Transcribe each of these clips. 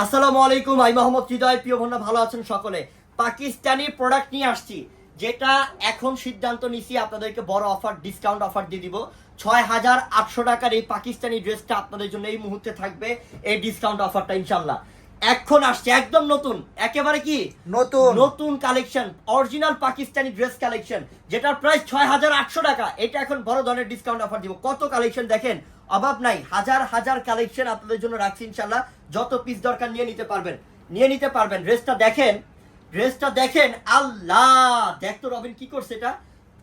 আসসালামু আলাইকুম আই মোহাম্মদ হৃদয়, প্রিয় বন্ধু ভালো আছেন সকলে? পাকিস্তানি প্রোডাক্ট নিয়ে আসছি, যেটা এখন সিদ্ধান্ত নিছি আপনাদেরকে বড় অফার ডিসকাউন্ট অফার দিয়ে দিব। ছয় হাজার আটশো টাকার এই পাকিস্তানি ড্রেসটা আপনাদের জন্য এই মুহূর্তে থাকবে, এই ডিসকাউন্ট অফারটা ইনশাল্লাহ এখন আসছে একদম নতুন। একেবারে কি? নতুন। নতুন collection original Pakistani dress collection যেটার প্রাইস ছয় হাজার আটশো টাকা। এটা এখন বড় ধরনের ডিসকাউন্ট অফার দিব। কত কালেকশন দেখেন? অভাব নাই হাজার হাজার কালেকশন আপনাদের জন্য রাখছি ইনশাল্লাহ যত পিস দরকার নিয়ে নিতে পারবেন। নিয়ে নিতে পারবেন। ড্রেসটা দেখেন ড্রেসটা দেখেন আল্লাহ! দেখ তো রবিন কি করছে এটা?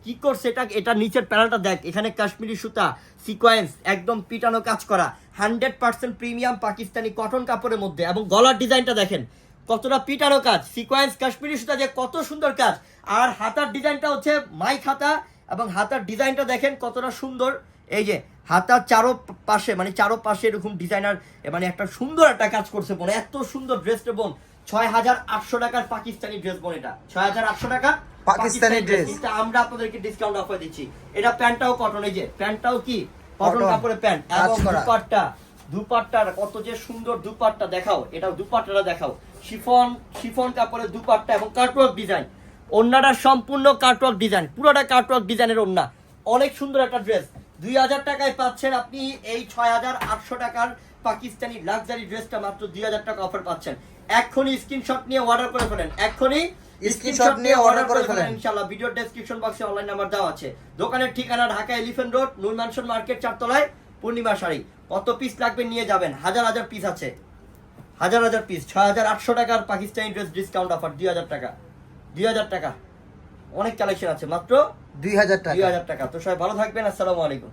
কি করছে এটা এটা নিচের প্যানেলটা দেখ। এখানে কাশ্মীরি সুতা সিকোয়েন্স একদম পিটানো কাজ করা। Hundred percent premium Pakistani cotton কাপড়ের মধ্যে। এবং গলার ডিজাইনটা দেখেন, কতটা পিটানো কাজ। সিকোয়েন্স কাশ্মীরি সুতা যে কত সুন্দর কাজ। আর হাতার ডিজাইনটা হচ্ছে মাই খাতা এবং হাতার ডিজাইনটা দেখেন কতটা সুন্দর। এই যে, হাতার চারো পাশে মানে চারো পাশে এরকম ডিজাইনার মানে একটা সুন্দর একটা কাজ করছে বোন এত সুন্দর ড্রেসটা বোন। ছয় হাজার আটশো টাকার পাকিস্তানি ড্রেস বোন এটা। ছয় হাজার আটশো টাকা পাকিস্তানি dress। কিন্তু আমরা আপনাদেরকে ডিসকাউন্ট অফার দিচ্ছি। এটা প্যান্টটাও কটন এই যে প্যান্টটাও কি? কটন কাপড়ের প্যান্ট এবং দুপাট্টা দুপাট্টার কত যে সুন্দর দুপাট্টা দেখাও। এটা দুপাট্টাটা দেখাও। শিফন শিফন কাপড়ের দুপাট্টা এবং কাটওয়ার্ক ডিজাইন ওন্নাটা সম্পূর্ণ কাটওয়ার্ক ডিজাইন পুরোটা কাটওয়ার্ক ডিজাইনের ওন্না অনেক সুন্দর একটা ড্রেস দুই হাজার টাকায় পাচ্ছেন আপনি এই ছয় হাজার আটশো টাকার পাকিস্তানি লাক্সারি ড্রেসটা মাত্র দুই হাজার টাকা অফার পাচ্ছেন। এক্ষুনি স্ক্রিনশট নিয়ে অর্ডার করে ফেলেন। এক্ষুনি Screenshot নিয়ে order করে ফেলেন। ইনশাআল্লাহ ভিডিও ডেসক্রিপশন বক্সে অনলাইন নাম্বার দেওয়া আছে। দোকানের ঠিকানা Dhaka elephant road Noor mansion market চারতলায় Purnima sari. কত পিস লাগবে নিয়ে যাবেন? হাজার হাজার পিস আছে। হাজার হাজার পিস ছয় হাজার আটশো টাকার পাকিস্তানি ড্রেস ডিসকাউন্ট অফার দুই হাজার টাকা। দুই হাজার টাকা। অনেক কালেকশন আছে। মাত্র দুই হাজার টাকা। দুই হাজার টাকা। তো সবাই ভালো থাকবেন আসসালামু আলাইকুম।